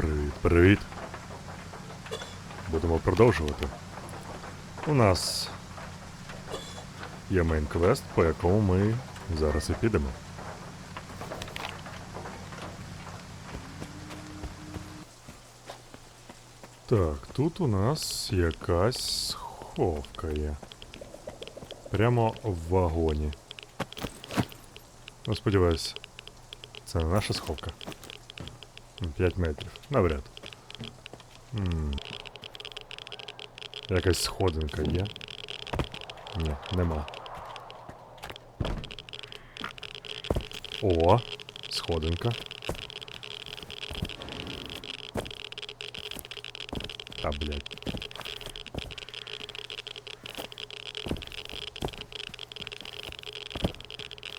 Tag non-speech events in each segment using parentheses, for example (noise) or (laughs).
Привіт, привіт. Будемо продовжувати. У нас є мейн-квест, по якому ми зараз і підемо. Так, тут у нас якась сховка є. Прямо в вагоні. Ну, сподіваюсь, це не наша сховка. 5 метрів. Навряд. м Якась сходинка є. Ні, нема. О, сходинка. Та, блядь.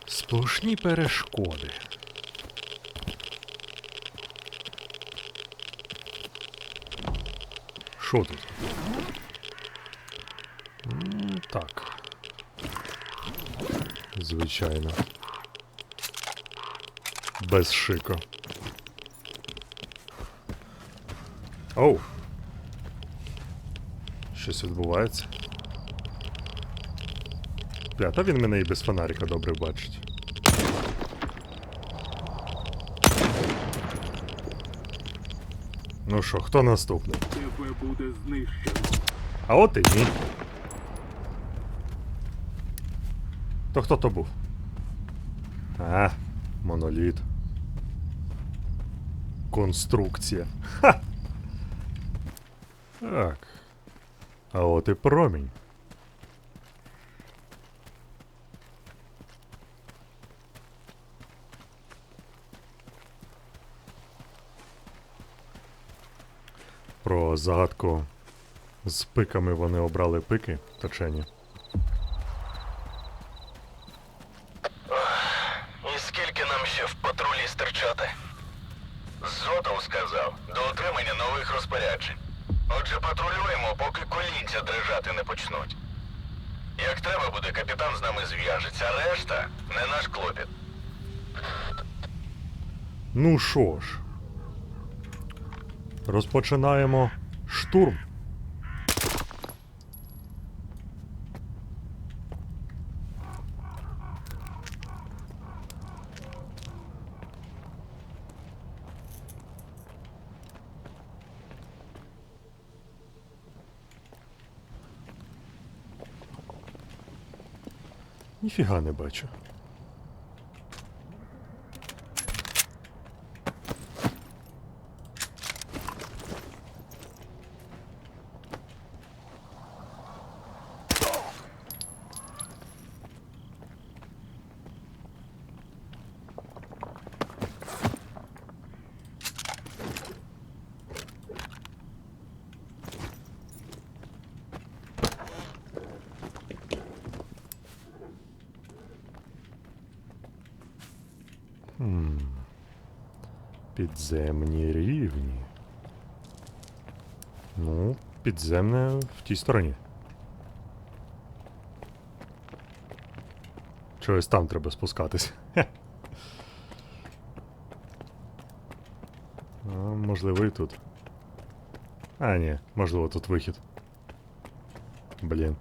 Сплошні перешкоди. Що тут? Так. Звичайно. Без шика. Оу. Щось відбувається. Бля, та він мене і без фонарика добре бачить. Ну що, хто наступний? Тебе буде знищено. А от і ні. То хто то був? А, моноліт. Конструкція. Ха! Так. А от і промінь. Загадку з пиками вони обрали пики точені. І скільки нам ще в патрулі стерчати? Зотов сказав, до отримання нових розпоряджень. Отже, патрулюємо, поки колінця дрижати не почнуть. Як треба буде, капітан з нами зв'яжеться, а решта не наш клопіт. Ну що ж, розпочинаємо штурм. Ніфіга не бачу. Підземне в тій стороні. Чогось там треба спускатись. Можливо, і тут. А, ні, можливо, тут вихід. Блін.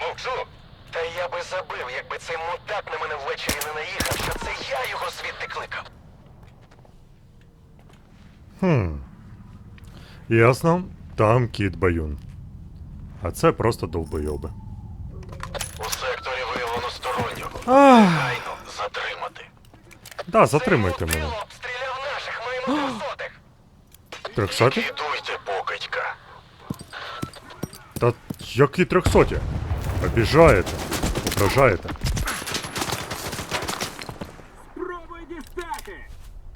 Мовчу. Та я би забив, якби цей мудак на мене ввечері не наїхав, що це я його звідти кликав. Хм. Ясно, там кіт Баюн. А це просто довбойоби. У секторі виявлено стороннього. Ах, Гайно затримати. да, затримайте мене. обстріляв наших, маємо трьохсотих. Трьохсоті? Ідуйте, покидька. Та які трьохсоті? Обіжаєте, ображаєте. Спробуй дістати!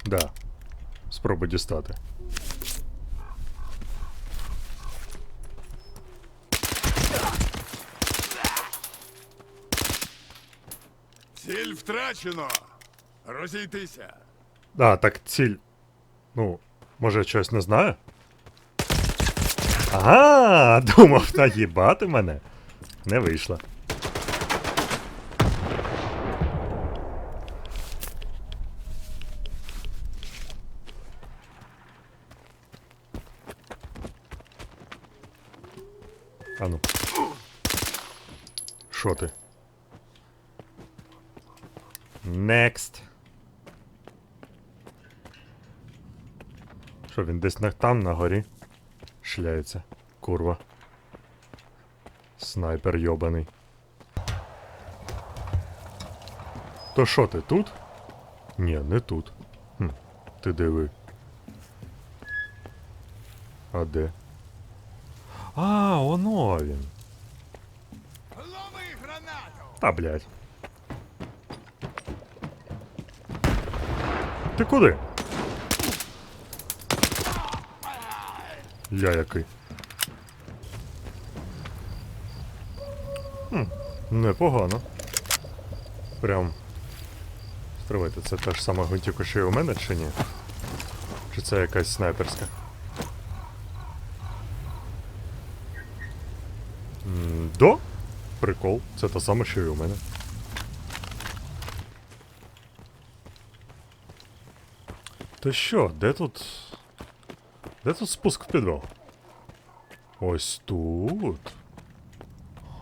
Да. Спробуй дістати. Ціль втрачено. Розійтися. А, так ціль. Ну, може, щось не знаю? Ага, (laughs) думав наїбати мене. Не вийшло. Ану. Що ти? Next. Що він десь на, там на горі шляється. Курва. Снайпер йобаний. То що ти тут? Ні, не тут. Хм, ти диви. А де? А, воно він. Лови гранату! Та блядь. Ти куди? Я який. Хм, непогано. Прям. Стривайте, це та ж сама гвинтівка, що і у мене, чи ні? Чи це якась снайперська? Да? Прикол, це та сама, що і у мене. То що, де тут. Де тут спуск в підвал? Ось тут.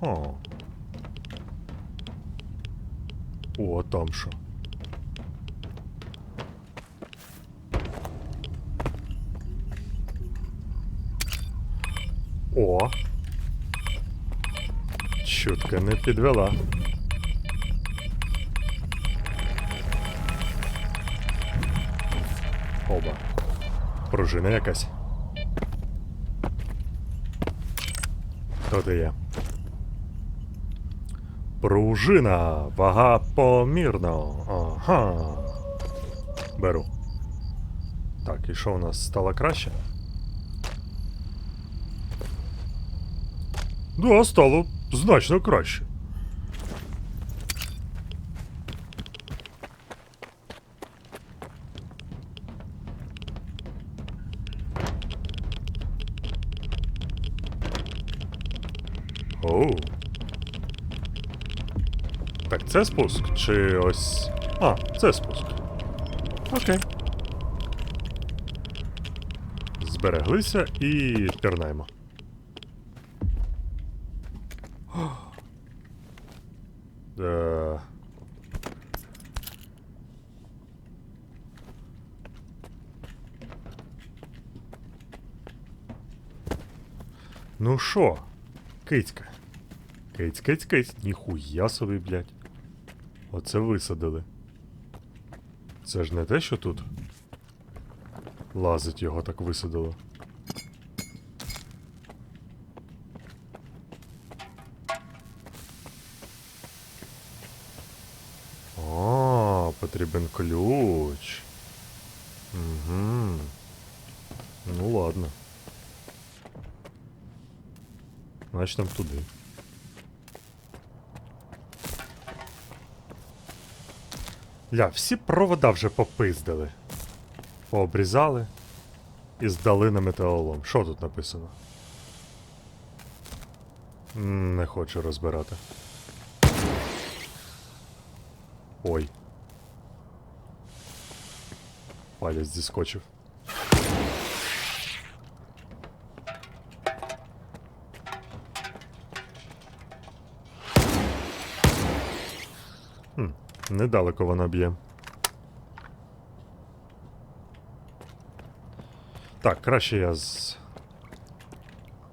Ха. О, там що? О. Чутка не підвела. Оба. Пружина якась. Хто ти є? Пружина. Вага помірно. Ага. Беру. Так, і що у нас стало краще? Да, стало значно краще. Оу. Так, це спуск? Чи ось. А, це спуск. Окей. Збереглися і пірнаємо. Да. (gasps) Ну шо, кицька? Киць, киць, киць, ніхуя собі, блядь. Оце висадили. Це ж не те, що тут. Лазить його так висадило. А, потрібен ключ. Угу. Ну ладно. Значить нам туди. Ля, всі провода вже попиздили. Пообрізали і здали на метеолом. Що тут написано? Не хочу розбирати. Ой. Палець зіскочив. Недалеко вона б'є. Так, краще я з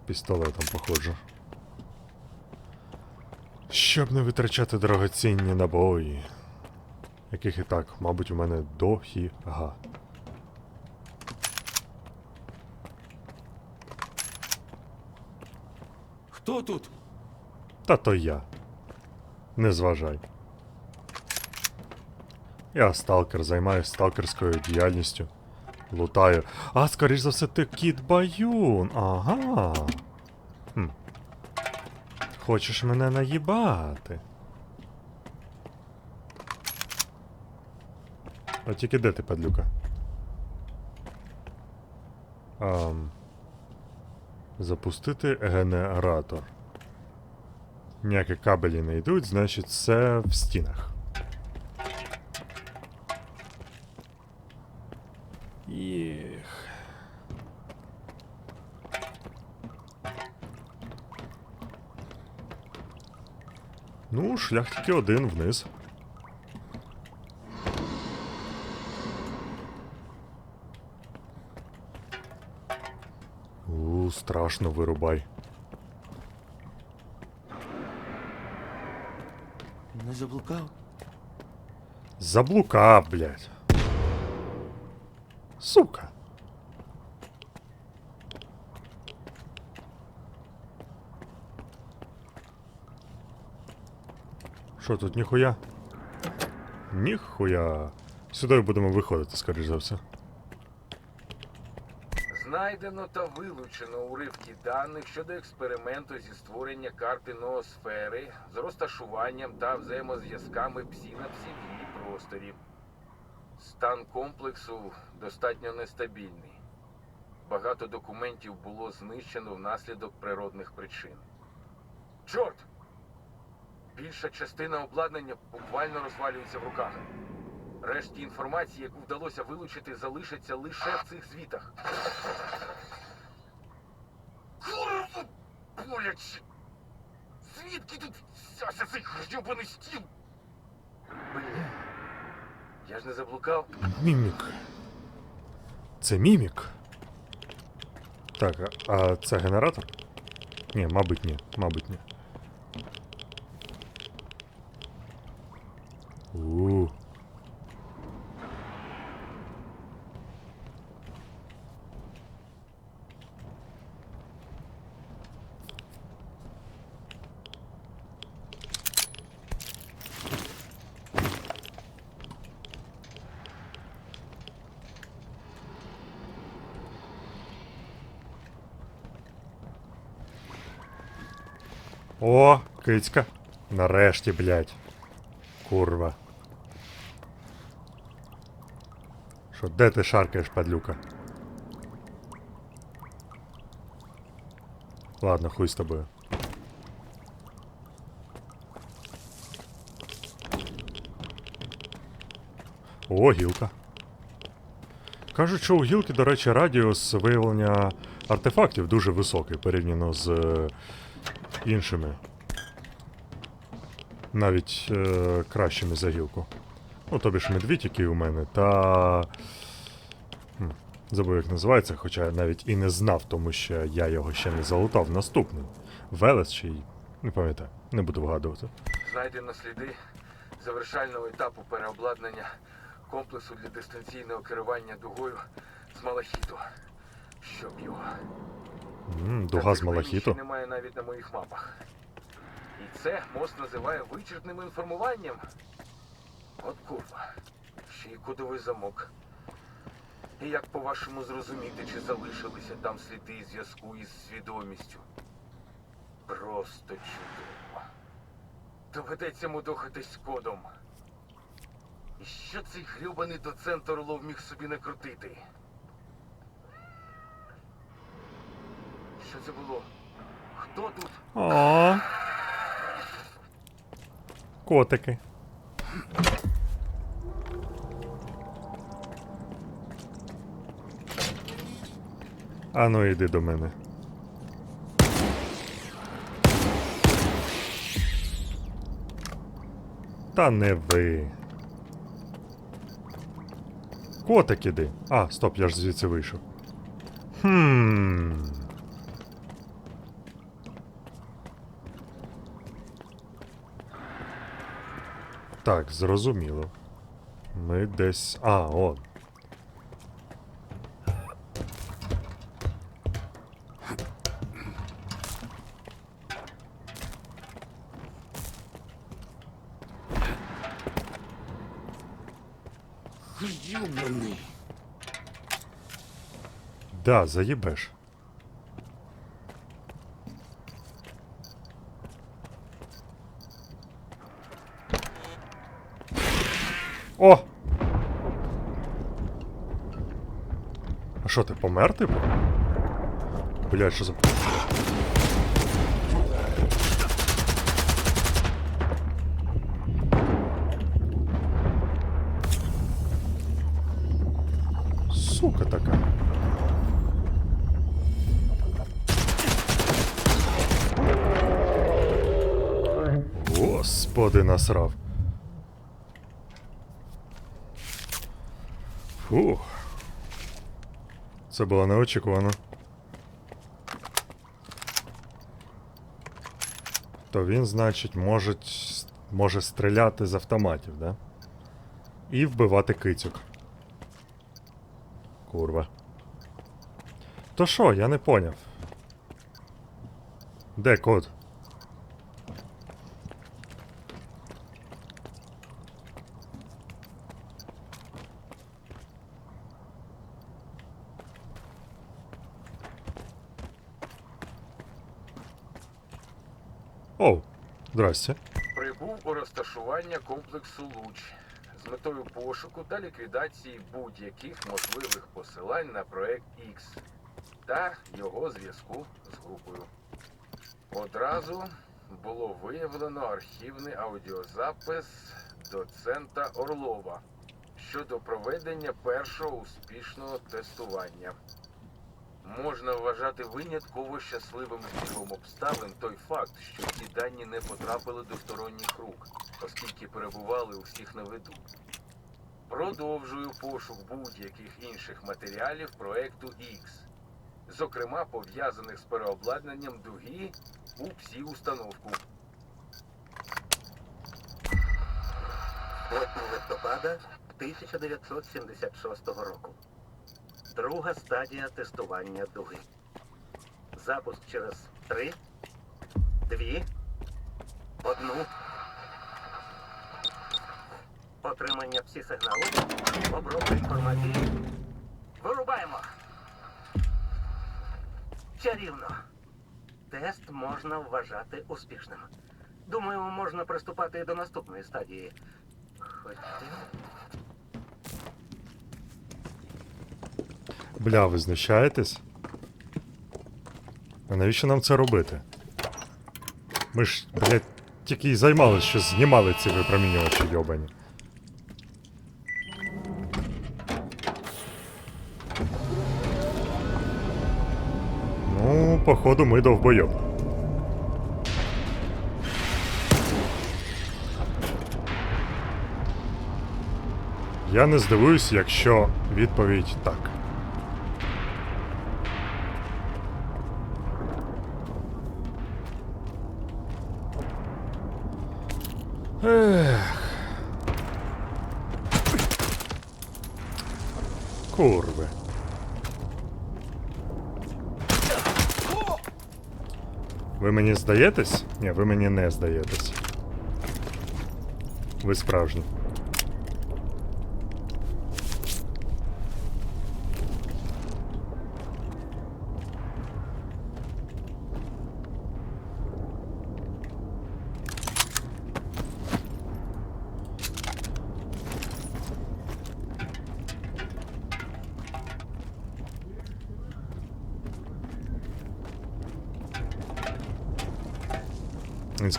пістолетом походжу. Щоб не витрачати дорогоцінні набої, яких і так, мабуть, у мене дохіга. Хто тут? Та то я. Не зважай. Я сталкер, займаюся сталкерською діяльністю. Лутаю. А, скоріш за все, ти кіт баюн. Ага. Хм. Хочеш мене наїбати? А тільки де ти, падлюка? Ам. Запустити генератор. Ніякі кабелі не йдуть, значить це в стінах. Шлях тільки один вниз. У, страшно вирубай. Не заблукав? Заблукав, блядь. Сука. Що тут, ніхуя? Ніхуя. Сюди будемо виходити, скоріш за все. Знайдено та вилучено уривки даних щодо експерименту зі створення карти ноосфери з розташуванням та взаємозв'язками псінапсів в її просторі. Стан комплексу достатньо нестабільний. Багато документів було знищено внаслідок природних причин. Чорт! Більша частина обладнання буквально розвалюється в руках. Решті інформації, яку вдалося вилучити, залишиться лише в цих звітах. Боляче! Звідки тут взявся цей грьобаний стіл? Бля. Я ж не заблукав. Мімік. Це мімік. Так, а це генератор? Ні, мабуть, ні. Мабуть, ні. У. О, кицька. Нарешті, блядь. Курва. Що, де ти шаркаєш, падлюка? Ладно, хуй з тобою. О, гілка. Кажуть, що у гілки, до речі, радіус виявлення артефактів дуже високий порівняно з е, іншими. Навіть е, кращими за гілку. Ну, тобі ж медвідь, який у мене, та. Хм, Забув, як називається, хоча я навіть і не знав, тому що я його ще не залутав. Наступний. Велес чи. Не пам'ятаю, не буду вгадувати. Знайдено сліди завершального етапу переобладнання комплексу для дистанційного керування дугою з малахіту. Щоб його. Дуга з малахіту. немає навіть на моїх мапах. І це мост називає вичерпним інформуванням. От курва. Ще й кодовий замок. І як по-вашому зрозуміти, чи залишилися там сліди зв'язку із свідомістю? Просто чудово. Доведеться мудохатись з кодом. І що цей грюбаний доцент Орлов міг собі накрутити? Що це було? Хто тут? О. Котики. Ану, іди до мене. Та не ви. Котик іди. А, стоп, я ж звідси вийшов. Хм. Так, зрозуміло. Ми десь. А, о. Да, заебешь. Що, ти помер, типу? Блядь, що за... Сука така. Господи, насрав. Фух. Це було неочікувано. То він, значить, може, може стріляти з автоматів, да? І вбивати кицюк. Курва. То що, я не поняв. Де код? Оу, здрасте. Прибув у розташування комплексу Луч з метою пошуку та ліквідації будь-яких можливих посилань на проект X та його зв'язку з групою. Одразу було виявлено архівний аудіозапис доцента Орлова щодо проведення першого успішного тестування. Можна вважати винятково щасливим збігом обставин той факт, що ці дані не потрапили до сторонніх рук, оскільки перебували у всіх на виду. Продовжую пошук будь-яких інших матеріалів проекту X, зокрема пов'язаних з переобладнанням дуги у псі установку. 8 листопада 1976 року. Друга стадія тестування дуги. Запуск через 3, 2, 1. Отримання всі сигналу. Обробка інформації. Вирубаємо. Чарівно. Тест можна вважати успішним. Думаю, можна приступати до наступної стадії. Хоча... Бля, ви знущаєтесь? А навіщо нам це робити? Ми ж, блядь, тільки й займалися, що знімали ці випромінювачі йобані. Ну, походу, ми довбойоб. Я не здивуюсь, якщо відповідь так. Ех. Курви. Ви мені здаєтесь? Ні, ви мені не здаєтесь. Ви справжні.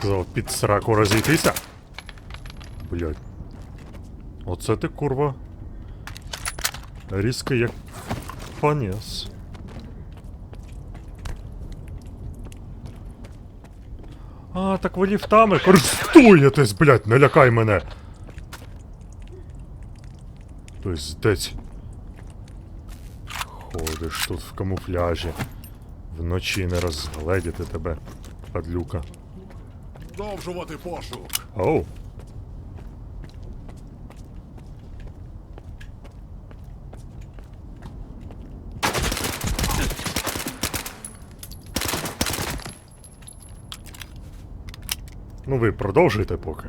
Сказав під сраку розійтися. Блять. Оце ти курва. Різко як понес. А, так ви ліфтами користуєтесь, блять, не лякай мене. Пиздець. Ходиш тут в камуфляжі. Вночі не розгледіти тебе, падлюка. Продовжувати пошук. Оу. Ну ви продовжуйте поки.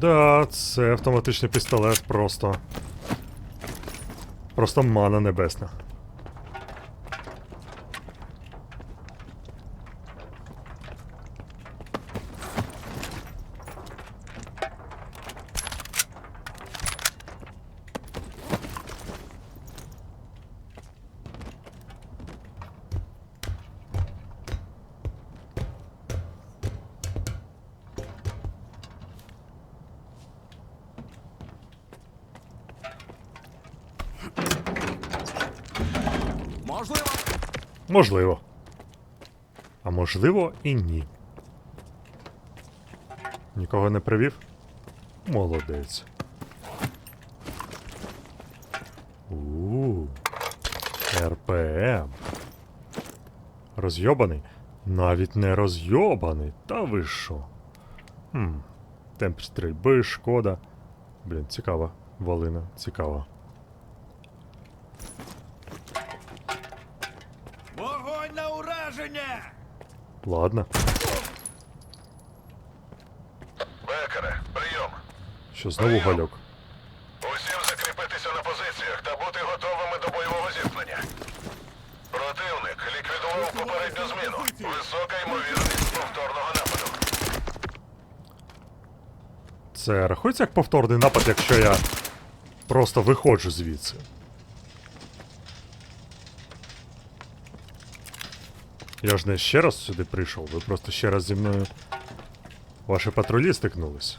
Да, це автоматичний пістолет просто. Просто мана небесна. Можливо. Можливо. А можливо і ні. Нікого не привів? Молодець. у РПМ. Розйобаний? Навіть не розйобаний. Та ви що? Хм. Темп стрільби, шкода. Блін, цікава. Волина, цікава. Вогонь на ураження! Ладно. Бекере, прийом. Що знову гальок? Усім закріпитися на позиціях та бути готовими до бойового зіткнення. Противник ліквідував попередню зміну. Висока ймовірність повторного нападу. Це рахується як повторний напад, якщо я просто виходжу звідси. Я ж не ще раз сюди прийшов, ви просто ще раз зі мною. Ваші патрулі стикнулись.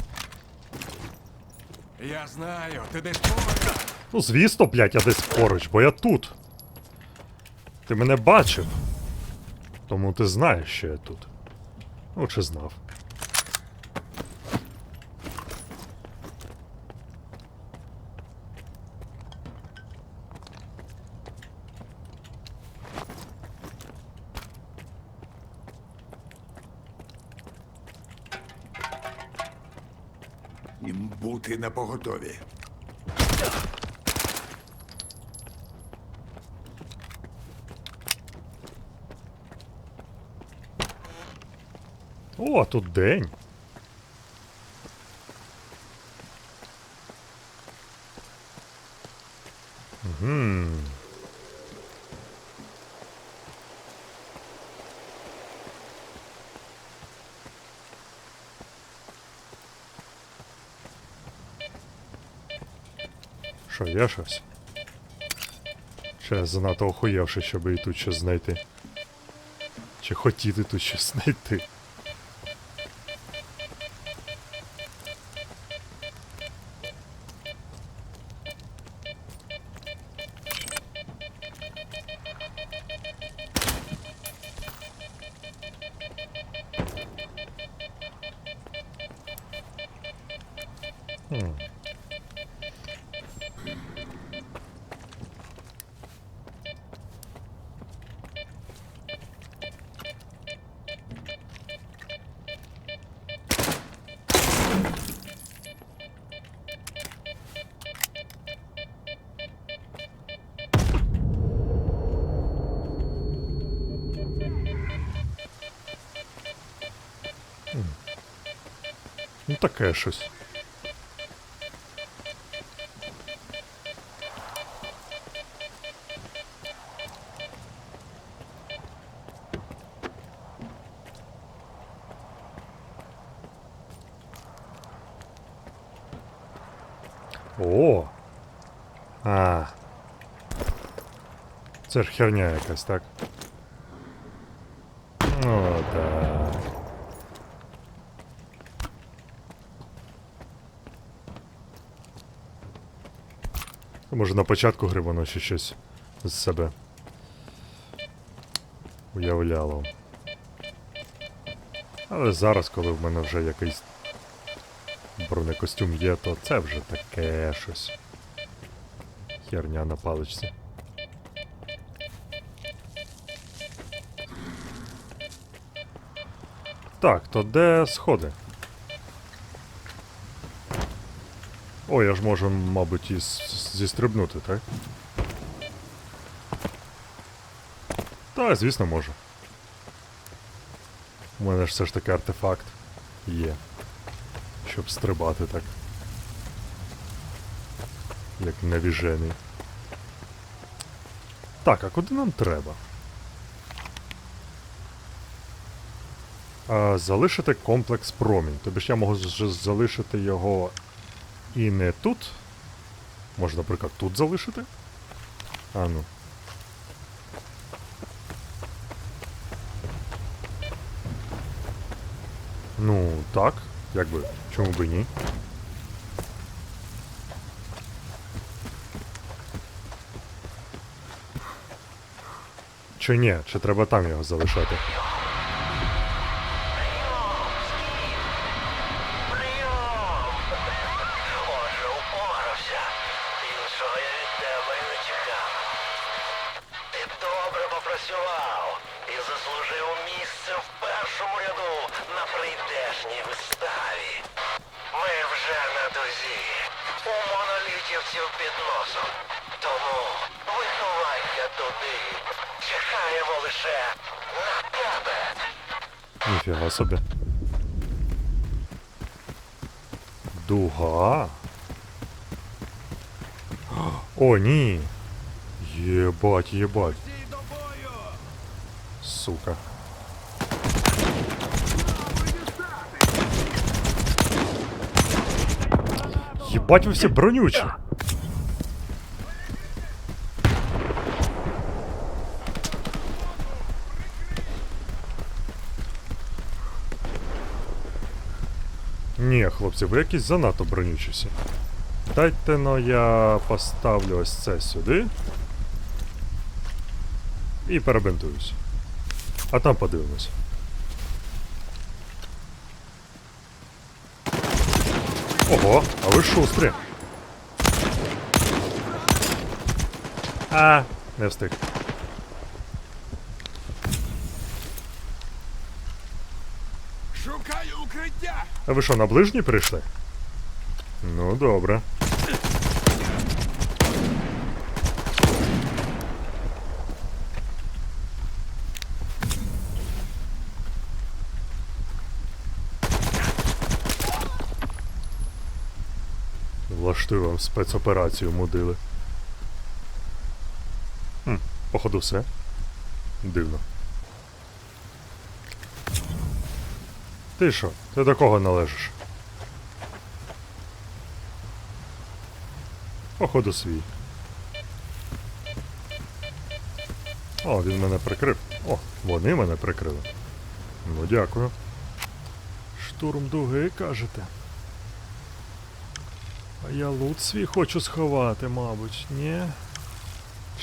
Я знаю, ти десь поруч. Ну, звісно, блядь, я десь поруч, бо я тут. Ти мене бачив. Тому ти знаєш, що я тут. Ну, чи знав. Їм бути на поготові. О, тут день. Є щось? Чи я занадто охуєвши, щоб і тут щось знайти? Чи хотіти тут щось знайти? Таке щось. О! А. Це ж херня якась, так? Може на початку гри воно ще щось з себе уявляло. Але зараз, коли в мене вже якийсь бронекостюм є, то це вже таке щось. Херня на паличці. Так, то де сходи? О, я ж можу, мабуть, і зістрибнути, так? Так, звісно, можу. У мене ж все ж таки артефакт є. щоб стрибати так. Як навіжений. Так, а куди нам треба? А, залишити комплекс промінь. Тобі ж я можу залишити його і не тут. Можна, наприклад, тут залишити. А ну. Ну, так, якби, чому би ні? Чи ні? Чи треба там його залишати? собі. Дуга. О, ні. Єбать, єбать. Стій до бою! Сука. Єбать ви всі бронючі. Ні, хлопці, ви якісь занадто бронючі всі. Дайте но я поставлю ось це сюди. І перебинтуюсь. А там подивимось. Ого, а ви шустрі. А, не встиг. А ви що, на ближній прийшли? Ну, добре. Влаштую вам спецоперацію мудили. Хм, походу все. Дивно. Ти що? Ти до кого належиш? Походу свій. О, він мене прикрив. О, вони мене прикрили. Ну, дякую. Штурм дуги, кажете. А я лут свій хочу сховати, мабуть, ні?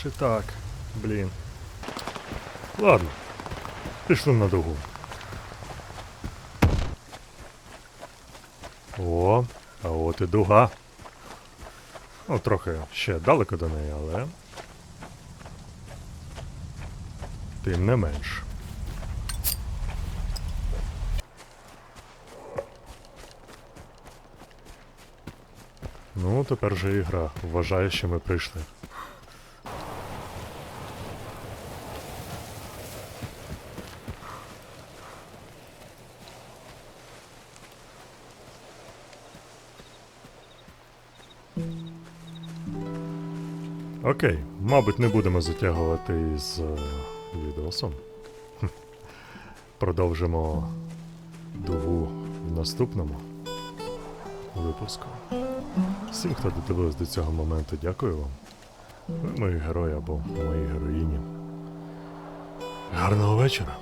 Чи так? Блін. Ладно. Пішли на дугу. О, а от і дуга. Ну, трохи ще далеко до неї, але. Тим не менш. Ну, тепер же ігра вважає, що ми прийшли. Окей, мабуть, не будемо затягувати із е, відосом. Продовжимо дугу в наступному випуску. Всім, хто додивився до цього моменту, дякую вам. Ви мої герої або мої героїні. Гарного вечора!